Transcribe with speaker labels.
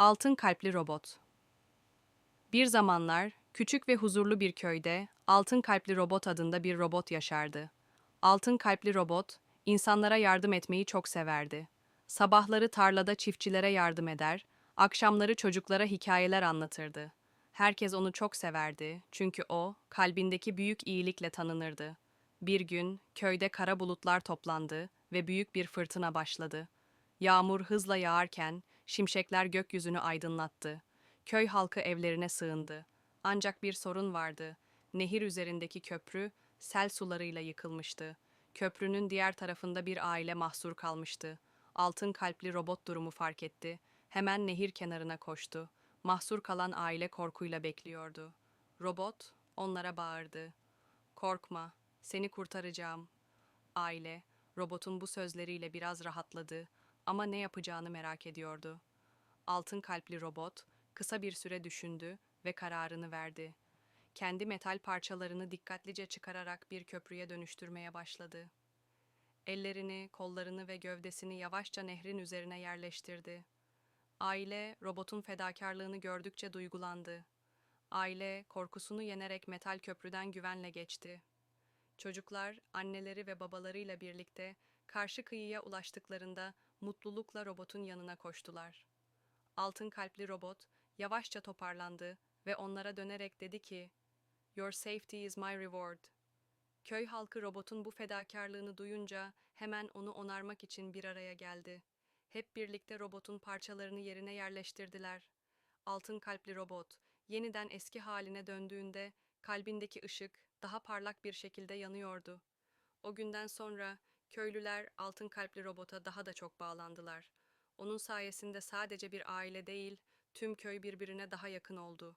Speaker 1: Altın kalpli robot. Bir zamanlar küçük ve huzurlu bir köyde altın kalpli robot adında bir robot yaşardı. Altın kalpli robot insanlara yardım etmeyi çok severdi. Sabahları tarlada çiftçilere yardım eder, akşamları çocuklara hikayeler anlatırdı. Herkes onu çok severdi çünkü o kalbindeki büyük iyilikle tanınırdı. Bir gün köyde kara bulutlar toplandı ve büyük bir fırtına başladı. Yağmur hızla yağarken şimşekler gökyüzünü aydınlattı. Köy halkı evlerine sığındı. Ancak bir sorun vardı. Nehir üzerindeki köprü sel sularıyla yıkılmıştı. Köprünün diğer tarafında bir aile mahsur kalmıştı. Altın kalpli robot durumu fark etti. Hemen nehir kenarına koştu. Mahsur kalan aile korkuyla bekliyordu. Robot onlara bağırdı. Korkma, seni kurtaracağım. Aile, robotun bu sözleriyle biraz rahatladı ama ne yapacağını merak ediyordu. Altın kalpli robot kısa bir süre düşündü ve kararını verdi. Kendi metal parçalarını dikkatlice çıkararak bir köprüye dönüştürmeye başladı. Ellerini, kollarını ve gövdesini yavaşça nehrin üzerine yerleştirdi. Aile, robotun fedakarlığını gördükçe duygulandı. Aile, korkusunu yenerek metal köprüden güvenle geçti. Çocuklar, anneleri ve babalarıyla birlikte karşı kıyıya ulaştıklarında mutlulukla robotun yanına koştular. Altın kalpli robot yavaşça toparlandı ve onlara dönerek dedi ki, Your safety is my reward. Köy halkı robotun bu fedakarlığını duyunca hemen onu onarmak için bir araya geldi. Hep birlikte robotun parçalarını yerine yerleştirdiler. Altın kalpli robot yeniden eski haline döndüğünde kalbindeki ışık daha parlak bir şekilde yanıyordu. O günden sonra köylüler altın kalpli robota daha da çok bağlandılar. Onun sayesinde sadece bir aile değil, tüm köy birbirine daha yakın oldu.